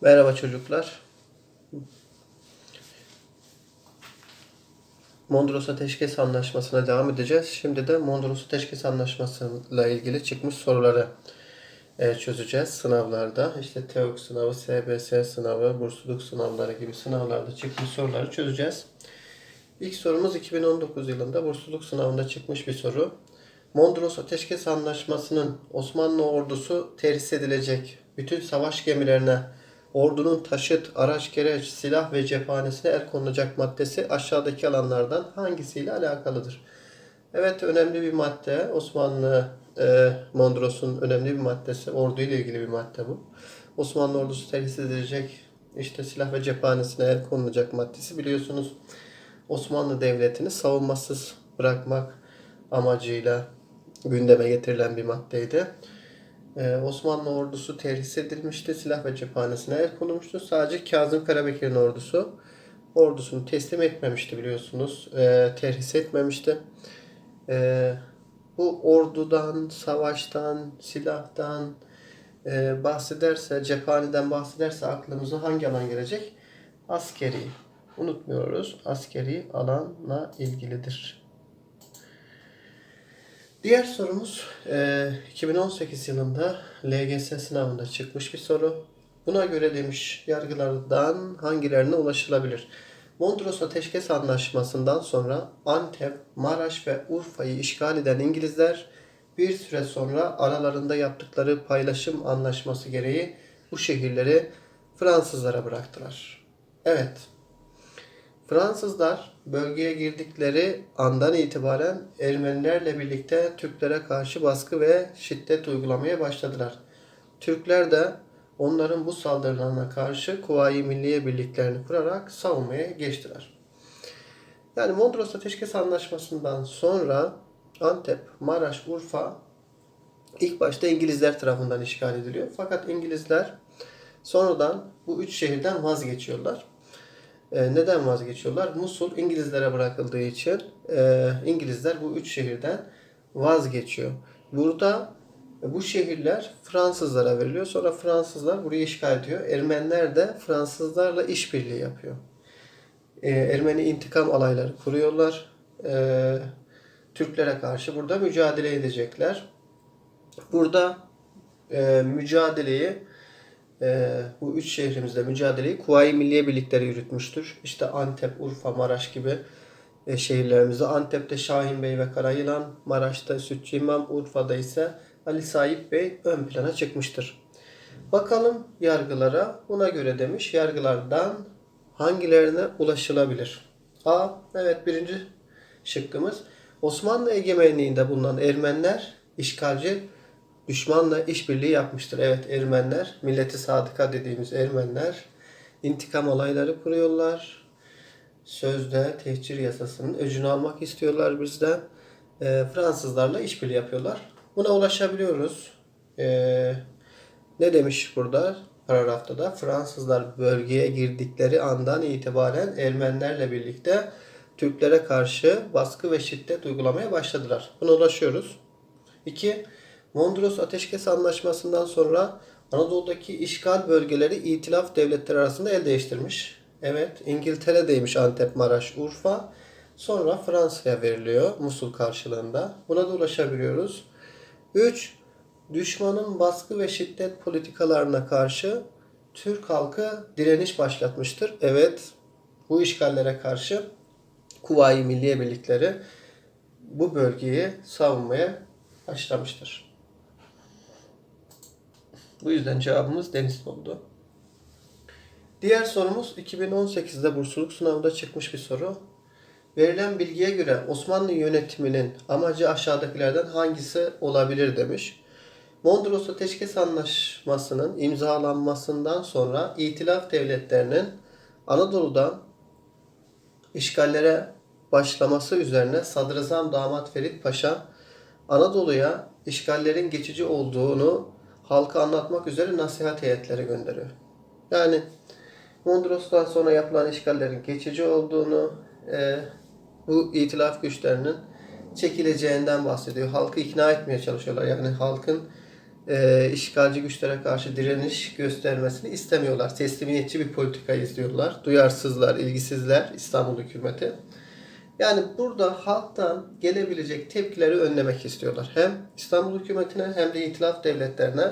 Merhaba çocuklar. Mondros Ateşkes Anlaşması'na devam edeceğiz. Şimdi de Mondros Ateşkes Anlaşması'yla ilgili çıkmış soruları e, çözeceğiz sınavlarda. İşte TEOK sınavı, SBS sınavı, bursluluk sınavları gibi sınavlarda çıkmış soruları çözeceğiz. İlk sorumuz 2019 yılında bursluluk sınavında çıkmış bir soru. Mondros Ateşkes Anlaşması'nın Osmanlı ordusu terhis edilecek bütün savaş gemilerine ordunun taşıt, araç, gereç, silah ve cephanesine el konulacak maddesi aşağıdaki alanlardan hangisiyle alakalıdır? Evet önemli bir madde. Osmanlı e, Mondros'un önemli bir maddesi. Orduyla ilgili bir madde bu. Osmanlı ordusu terhis edilecek işte silah ve cephanesine el konulacak maddesi biliyorsunuz. Osmanlı Devleti'ni savunmasız bırakmak amacıyla gündeme getirilen bir maddeydi. Ee, Osmanlı ordusu terhis edilmişti. Silah ve cephanesine el konulmuştu. Sadece Kazım Karabekir'in ordusu ordusunu teslim etmemişti biliyorsunuz. Ee, terhis etmemişti. Ee, bu ordudan, savaştan, silahtan e, bahsederse, cephaneden bahsederse aklımıza hangi alan gelecek? Askeri. Unutmuyoruz. Askeri alanla ilgilidir. Diğer sorumuz e, 2018 yılında LGS sınavında çıkmış bir soru. Buna göre demiş yargılardan hangilerine ulaşılabilir? Mondros Ateşkes Anlaşması'ndan sonra Antep, Maraş ve Urfa'yı işgal eden İngilizler bir süre sonra aralarında yaptıkları paylaşım anlaşması gereği bu şehirleri Fransızlara bıraktılar. Evet, Fransızlar bölgeye girdikleri andan itibaren Ermenilerle birlikte Türklere karşı baskı ve şiddet uygulamaya başladılar. Türkler de onların bu saldırılarına karşı Kuvayi Milliye birliklerini kurarak savunmaya geçtiler. Yani Mondros Ateşkes Anlaşması'ndan sonra Antep, Maraş, Urfa ilk başta İngilizler tarafından işgal ediliyor. Fakat İngilizler sonradan bu üç şehirden vazgeçiyorlar. E, neden vazgeçiyorlar? Musul İngilizlere bırakıldığı için e, İngilizler bu üç şehirden vazgeçiyor. Burada bu şehirler Fransızlara veriliyor. Sonra Fransızlar burayı işgal ediyor. Ermeniler de Fransızlarla işbirliği yapıyor. E, Ermeni intikam alayları kuruyorlar. E, Türklere karşı burada mücadele edecekler. Burada e, mücadeleyi e, bu üç şehrimizde mücadeleyi Kuvayi Milliye Birlikleri yürütmüştür. İşte Antep, Urfa, Maraş gibi e, şehirlerimizde. Antep'te Şahin Bey ve Karayılan, Maraş'ta Sütçü İmam, Urfa'da ise Ali Said Bey ön plana çıkmıştır. Bakalım yargılara. Buna göre demiş yargılardan hangilerine ulaşılabilir? A. Evet birinci şıkkımız. Osmanlı egemenliğinde bulunan Ermeniler işgalci düşmanla işbirliği yapmıştır. Evet Ermeniler, milleti sadıka dediğimiz Ermeniler intikam olayları kuruyorlar. Sözde tehcir yasasının öcünü almak istiyorlar bizden. E, Fransızlarla işbirliği yapıyorlar. Buna ulaşabiliyoruz. E, ne demiş burada paragrafta da? Fransızlar bölgeye girdikleri andan itibaren Ermenilerle birlikte Türklere karşı baskı ve şiddet uygulamaya başladılar. Buna ulaşıyoruz. 2. Mondros Ateşkes Anlaşması'ndan sonra Anadolu'daki işgal bölgeleri itilaf devletleri arasında el değiştirmiş. Evet, İngiltere'deymiş Antep, Maraş, Urfa. Sonra Fransa'ya veriliyor Musul karşılığında. Buna da ulaşabiliyoruz. 3. Düşmanın baskı ve şiddet politikalarına karşı Türk halkı direniş başlatmıştır. Evet, bu işgallere karşı Kuvayi Milliye Birlikleri bu bölgeyi savunmaya başlamıştır. Bu yüzden cevabımız deniz oldu. Diğer sorumuz 2018'de bursluluk sınavında çıkmış bir soru. Verilen bilgiye göre Osmanlı yönetiminin amacı aşağıdakilerden hangisi olabilir demiş. Mondros Ateşkes Anlaşması'nın imzalanmasından sonra İtilaf devletlerinin Anadolu'dan işgallere başlaması üzerine Sadrazam Damat Ferit Paşa Anadolu'ya işgallerin geçici olduğunu halka anlatmak üzere nasihat heyetleri gönderiyor. Yani Mondros'tan sonra yapılan işgallerin geçici olduğunu, e, bu itilaf güçlerinin çekileceğinden bahsediyor. Halkı ikna etmeye çalışıyorlar. Yani halkın e, işgalci güçlere karşı direniş göstermesini istemiyorlar. Teslimiyetçi bir politika izliyorlar. Duyarsızlar, ilgisizler İstanbul hükümeti. Yani burada halktan gelebilecek tepkileri önlemek istiyorlar. Hem İstanbul hükümetine hem de itilaf devletlerine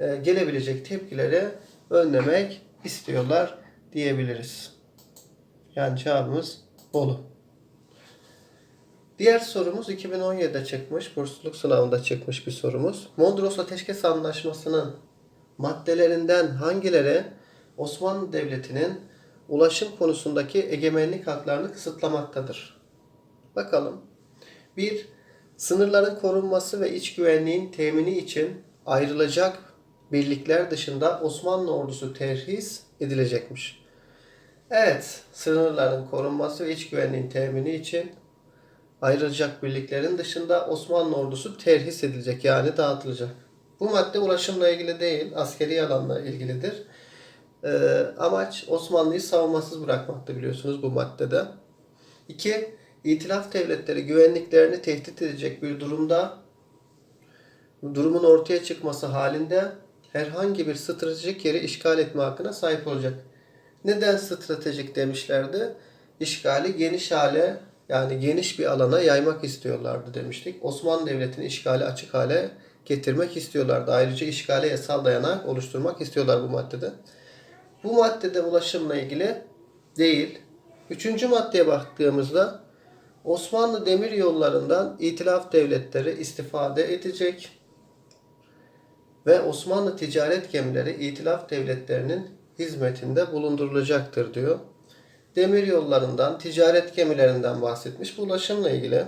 e, gelebilecek tepkileri önlemek istiyorlar diyebiliriz. Yani cevabımız Bolu. Diğer sorumuz 2017'de çıkmış, bursluluk sınavında çıkmış bir sorumuz. Mondros Ateşkes Anlaşması'nın maddelerinden hangileri Osmanlı Devleti'nin ulaşım konusundaki egemenlik haklarını kısıtlamaktadır? Bakalım. 1. Sınırların korunması ve iç güvenliğin temini için ayrılacak birlikler dışında Osmanlı ordusu terhis edilecekmiş. Evet, sınırların korunması ve iç güvenliğin temini için ayrılacak birliklerin dışında Osmanlı ordusu terhis edilecek yani dağıtılacak. Bu madde ulaşımla ilgili değil, askeri alanla ilgilidir. Ee, amaç Osmanlı'yı savunmasız bırakmaktı biliyorsunuz bu maddede. 2. İtilaf devletleri güvenliklerini tehdit edecek bir durumda durumun ortaya çıkması halinde herhangi bir stratejik yeri işgal etme hakkına sahip olacak. Neden stratejik demişlerdi? İşgali geniş hale yani geniş bir alana yaymak istiyorlardı demiştik. Osmanlı Devleti'ni işgali açık hale getirmek istiyorlardı. Ayrıca işgale yasal dayanak oluşturmak istiyorlar bu maddede. Bu maddede ulaşımla ilgili değil. Üçüncü maddeye baktığımızda Osmanlı demir yollarından itilaf devletleri istifade edecek ve Osmanlı ticaret gemileri itilaf devletlerinin hizmetinde bulundurulacaktır diyor. Demir yollarından, ticaret gemilerinden bahsetmiş. Bu ulaşımla ilgili.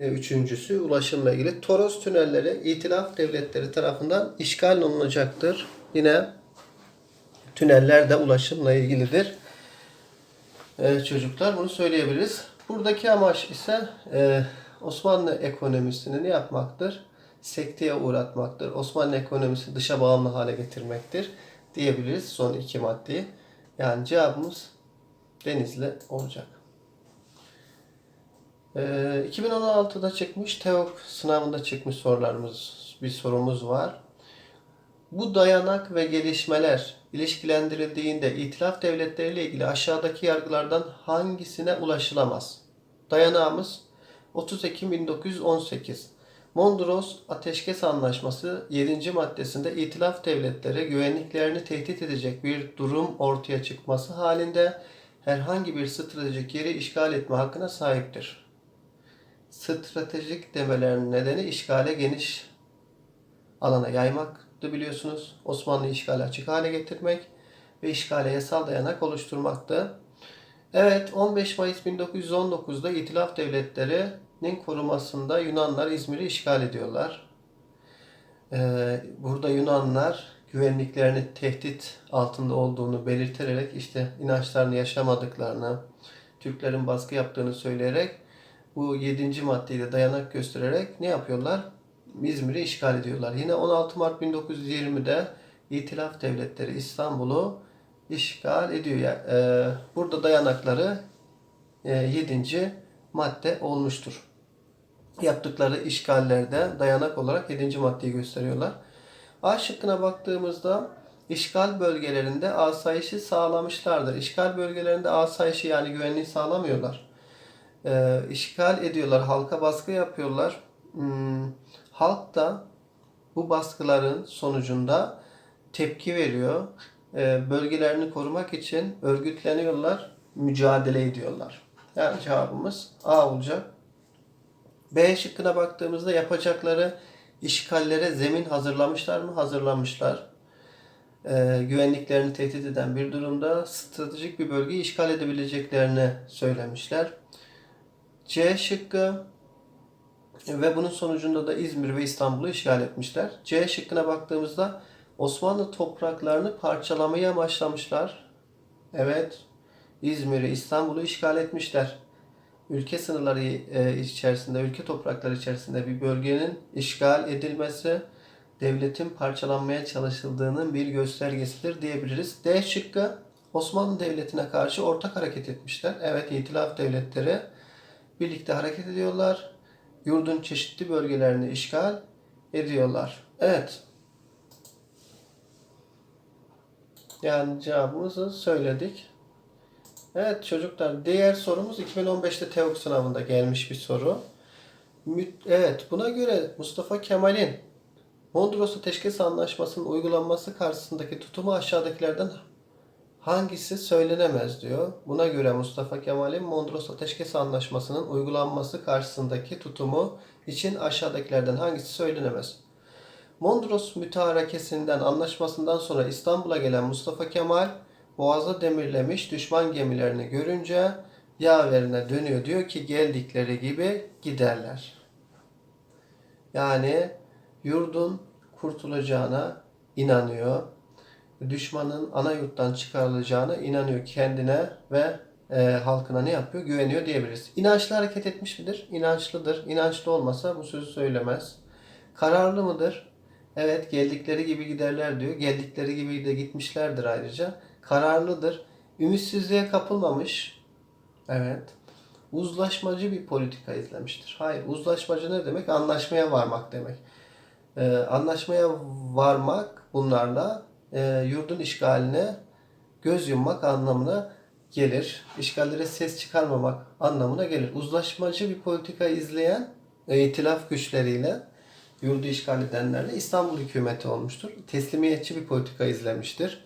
E, Üçüncüsü ulaşımla ilgili. Toros tünelleri itilaf devletleri tarafından işgal olunacaktır. Yine tüneller de ulaşımla ilgilidir. E, çocuklar bunu söyleyebiliriz. Buradaki amaç ise e, Osmanlı ekonomisini ne yapmaktır? Sekteye uğratmaktır. Osmanlı ekonomisini dışa bağımlı hale getirmektir diyebiliriz son iki maddeyi. Yani cevabımız Denizli olacak. Ee, 2016'da çıkmış TEOK sınavında çıkmış sorularımız bir sorumuz var. Bu dayanak ve gelişmeler ilişkilendirildiğinde itilaf devletleriyle ilgili aşağıdaki yargılardan hangisine ulaşılamaz? Dayanağımız 30 Ekim 1918. Mondros Ateşkes Anlaşması 7. maddesinde itilaf devletleri güvenliklerini tehdit edecek bir durum ortaya çıkması halinde herhangi bir stratejik yeri işgal etme hakkına sahiptir. Stratejik demelerinin nedeni işgale geniş alana yaymaktı biliyorsunuz. Osmanlı işgali açık hale getirmek ve işgale yasal dayanak oluşturmaktı. Evet 15 Mayıs 1919'da İtilaf Devletleri'nin korumasında Yunanlar İzmir'i işgal ediyorlar. Ee, burada Yunanlar güvenliklerini tehdit altında olduğunu belirterek işte inançlarını yaşamadıklarını, Türklerin baskı yaptığını söyleyerek bu 7. maddeyi de dayanak göstererek ne yapıyorlar? İzmir'i işgal ediyorlar. Yine 16 Mart 1920'de İtilaf Devletleri İstanbul'u işgal ediyor. Yani, e, burada dayanakları e, 7. madde olmuştur. Yaptıkları işgallerde dayanak olarak 7. maddeyi gösteriyorlar. A şıkkına baktığımızda işgal bölgelerinde asayişi sağlamışlardır. İşgal bölgelerinde asayişi yani güvenliği sağlamıyorlar. E, işgal ediyorlar, halka baskı yapıyorlar. Hmm, halk da bu baskıların sonucunda tepki veriyor. E, bölgelerini korumak için örgütleniyorlar, mücadele ediyorlar. Yani cevabımız A olacak. B şıkkına baktığımızda yapacakları işgallere zemin hazırlamışlar mı? Hazırlamışlar. E, güvenliklerini tehdit eden bir durumda stratejik bir bölgeyi işgal edebileceklerini söylemişler. C şıkkı ve bunun sonucunda da İzmir ve İstanbul'u işgal etmişler. C şıkkına baktığımızda Osmanlı topraklarını parçalamaya başlamışlar. Evet, İzmir'i, İstanbul'u işgal etmişler. Ülke sınırları e, içerisinde, ülke toprakları içerisinde bir bölgenin işgal edilmesi devletin parçalanmaya çalışıldığının bir göstergesidir diyebiliriz. D şıkkı Osmanlı Devleti'ne karşı ortak hareket etmişler. Evet, itilaf devletleri birlikte hareket ediyorlar. Yurdun çeşitli bölgelerini işgal ediyorlar. Evet. Yani cevabımızı söyledik. Evet çocuklar diğer sorumuz 2015'te TEOK sınavında gelmiş bir soru. Evet buna göre Mustafa Kemal'in Mondros Ateşkes Anlaşması'nın uygulanması karşısındaki tutumu aşağıdakilerden hangisi söylenemez diyor. Buna göre Mustafa Kemal'in Mondros Ateşkes Anlaşması'nın uygulanması karşısındaki tutumu için aşağıdakilerden hangisi söylenemez? Mondros mütarekesinden anlaşmasından sonra İstanbul'a gelen Mustafa Kemal boğaza demirlemiş düşman gemilerini görünce yaverine dönüyor. Diyor ki geldikleri gibi giderler. Yani yurdun kurtulacağına inanıyor. Düşmanın ana yurttan çıkarılacağına inanıyor kendine ve e, halkına ne yapıyor? Güveniyor diyebiliriz. İnançlı hareket etmiş midir? İnançlıdır. İnançlı olmasa bu sözü söylemez. Kararlı mıdır? Evet geldikleri gibi giderler diyor. Geldikleri gibi de gitmişlerdir ayrıca. Kararlıdır. Ümitsizliğe kapılmamış. Evet. Uzlaşmacı bir politika izlemiştir. Hayır. Uzlaşmacı ne demek? Anlaşmaya varmak demek. Ee, anlaşmaya varmak bunlarla e, yurdun işgaline göz yummak anlamına gelir. İşgallere ses çıkarmamak anlamına gelir. Uzlaşmacı bir politika izleyen e, itilaf güçleriyle yurdu işgal edenlerle İstanbul hükümeti olmuştur. Teslimiyetçi bir politika izlemiştir.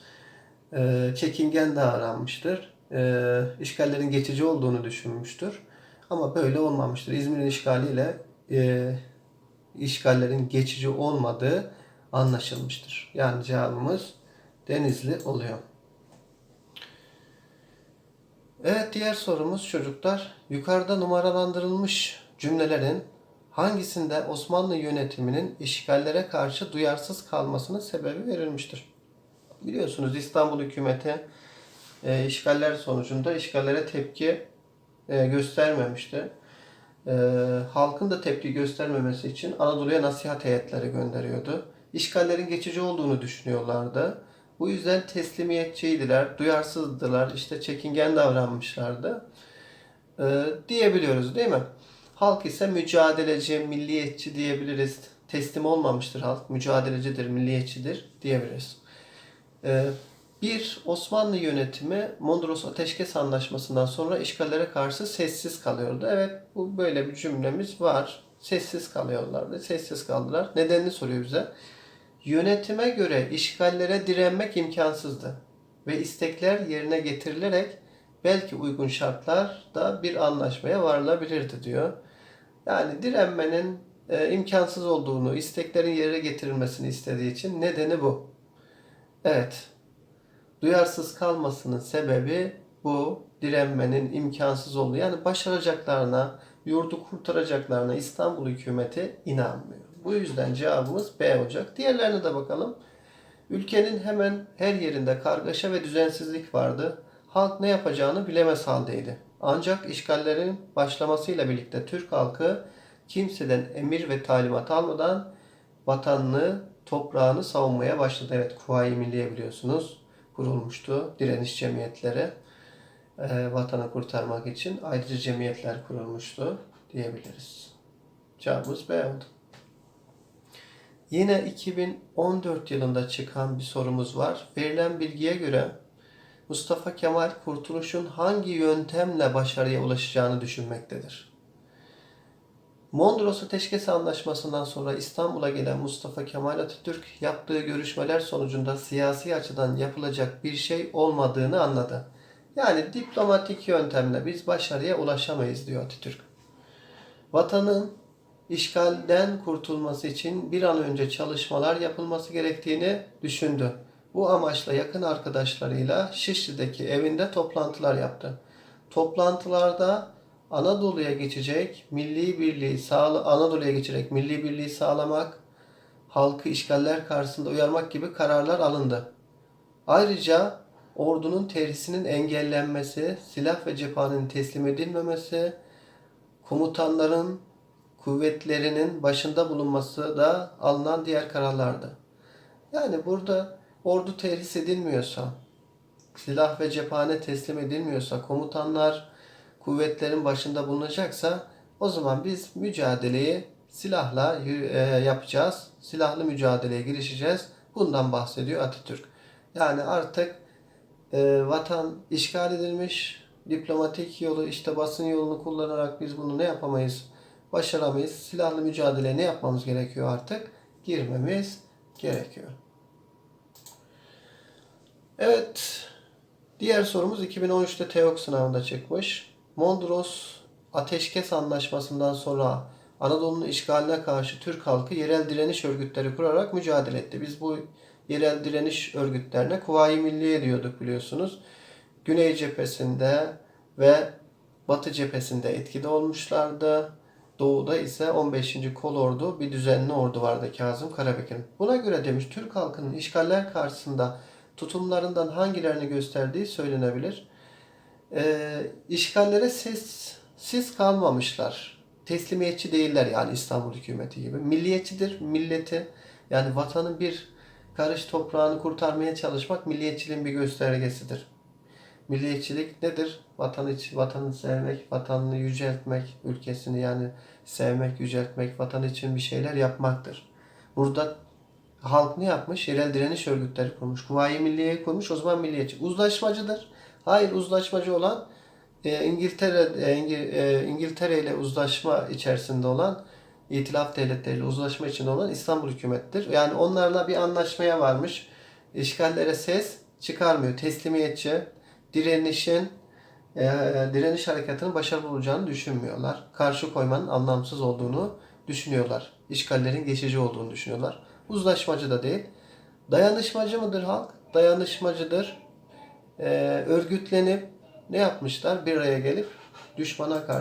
E, çekingen davranmıştır. E, işgallerin geçici olduğunu düşünmüştür. Ama böyle olmamıştır. İzmir'in işgaliyle e, işgallerin geçici olmadığı anlaşılmıştır. Yani cevabımız Denizli oluyor. Evet diğer sorumuz çocuklar. Yukarıda numaralandırılmış cümlelerin hangisinde Osmanlı yönetiminin işgallere karşı duyarsız kalmasının sebebi verilmiştir? Biliyorsunuz İstanbul hükümeti e, işgaller sonucunda işgallere tepki e, göstermemişti. E, halkın da tepki göstermemesi için Anadolu'ya nasihat heyetleri gönderiyordu. İşgallerin geçici olduğunu düşünüyorlardı. Bu yüzden teslimiyetçiydiler, duyarsızdılar, işte çekingen davranmışlardı e, diyebiliyoruz değil mi? Halk ise mücadeleci, milliyetçi diyebiliriz. Teslim olmamıştır halk, mücadelecidir, milliyetçidir diyebiliriz. E, bir, Osmanlı yönetimi Mondros Ateşkes Anlaşması'ndan sonra işgallere karşı sessiz kalıyordu. Evet, bu böyle bir cümlemiz var. Sessiz kalıyorlardı, sessiz kaldılar. Nedenini soruyor bize. Yönetime göre işgallere direnmek imkansızdı ve istekler yerine getirilerek belki uygun şartlarda bir anlaşmaya varılabilirdi diyor. Yani direnmenin e, imkansız olduğunu, isteklerin yerine getirilmesini istediği için nedeni bu. Evet, duyarsız kalmasının sebebi bu direnmenin imkansız olduğu. Yani başaracaklarına, yurdu kurtaracaklarına İstanbul hükümeti inanmıyor. Bu yüzden cevabımız B olacak. Diğerlerine de bakalım. Ülkenin hemen her yerinde kargaşa ve düzensizlik vardı. Halk ne yapacağını bilemez haldeydi. Ancak işgallerin başlamasıyla birlikte Türk halkı kimseden emir ve talimat almadan vatanını, toprağını savunmaya başladı. Evet, Kuvayi Milliye biliyorsunuz kurulmuştu. Direniş cemiyetleri e, vatanı kurtarmak için ayrıca cemiyetler kurulmuştu diyebiliriz. Cevabımız B oldu. Yine 2014 yılında çıkan bir sorumuz var. Verilen bilgiye göre Mustafa Kemal kurtuluşun hangi yöntemle başarıya ulaşacağını düşünmektedir. Mondros Ateşkes Anlaşması'ndan sonra İstanbul'a gelen Mustafa Kemal Atatürk yaptığı görüşmeler sonucunda siyasi açıdan yapılacak bir şey olmadığını anladı. Yani diplomatik yöntemle biz başarıya ulaşamayız diyor Atatürk. Vatanın işgalden kurtulması için bir an önce çalışmalar yapılması gerektiğini düşündü. Bu amaçla yakın arkadaşlarıyla Şişli'deki evinde toplantılar yaptı. Toplantılarda Anadolu'ya geçecek milli birliği sağla Anadolu'ya geçerek milli birliği sağlamak, halkı işgaller karşısında uyarmak gibi kararlar alındı. Ayrıca ordunun terhisinin engellenmesi, silah ve cephanenin teslim edilmemesi, komutanların kuvvetlerinin başında bulunması da alınan diğer kararlardı. Yani burada ordu terhis edilmiyorsa, silah ve cephane teslim edilmiyorsa, komutanlar kuvvetlerin başında bulunacaksa o zaman biz mücadeleyi silahla e, yapacağız. Silahlı mücadeleye girişeceğiz. Bundan bahsediyor Atatürk. Yani artık e, vatan işgal edilmiş. Diplomatik yolu işte basın yolunu kullanarak biz bunu ne yapamayız? Başaramayız. Silahlı mücadeleye ne yapmamız gerekiyor artık? Girmemiz gerekiyor. Evet. Diğer sorumuz 2013'te TEOK sınavında çıkmış. Mondros Ateşkes Anlaşması'ndan sonra Anadolu'nun işgaline karşı Türk halkı yerel direniş örgütleri kurarak mücadele etti. Biz bu yerel direniş örgütlerine Kuvayi Milliye diyorduk biliyorsunuz. Güney cephesinde ve Batı cephesinde etkili olmuşlardı. Doğuda ise 15. Kolordu bir düzenli ordu vardı Kazım Karabekir'in. Buna göre demiş Türk halkının işgaller karşısında tutumlarından hangilerini gösterdiği söylenebilir. Ee, işgallere siz, siz kalmamışlar. Teslimiyetçi değiller yani İstanbul hükümeti gibi. Milliyetçidir. Milleti yani vatanın bir karış toprağını kurtarmaya çalışmak milliyetçiliğin bir göstergesidir. Milliyetçilik nedir? Vatan için, vatanı sevmek, vatanını yüceltmek, ülkesini yani sevmek, yüceltmek, vatan için bir şeyler yapmaktır. Burada halk ne yapmış? Yerel direniş örgütleri kurmuş. Kuvayi Milliye'yi kurmuş. O zaman milliyetçi. Uzlaşmacıdır. Hayır uzlaşmacı olan e, İngiltere e, e, İngiltere ile uzlaşma içerisinde olan İtilaf devletleriyle uzlaşma içinde olan İstanbul hükümettir. Yani onlarla bir anlaşmaya varmış. İşgallere ses çıkarmıyor. Teslimiyetçi, direnişin e, direniş harekatının başarılı olacağını düşünmüyorlar. Karşı koymanın anlamsız olduğunu düşünüyorlar. İşgallerin geçici olduğunu düşünüyorlar. Uzlaşmacı da değil. Dayanışmacı mıdır halk? Dayanışmacıdır. E, örgütlenip ne yapmışlar? Bir araya gelip düşmana karşı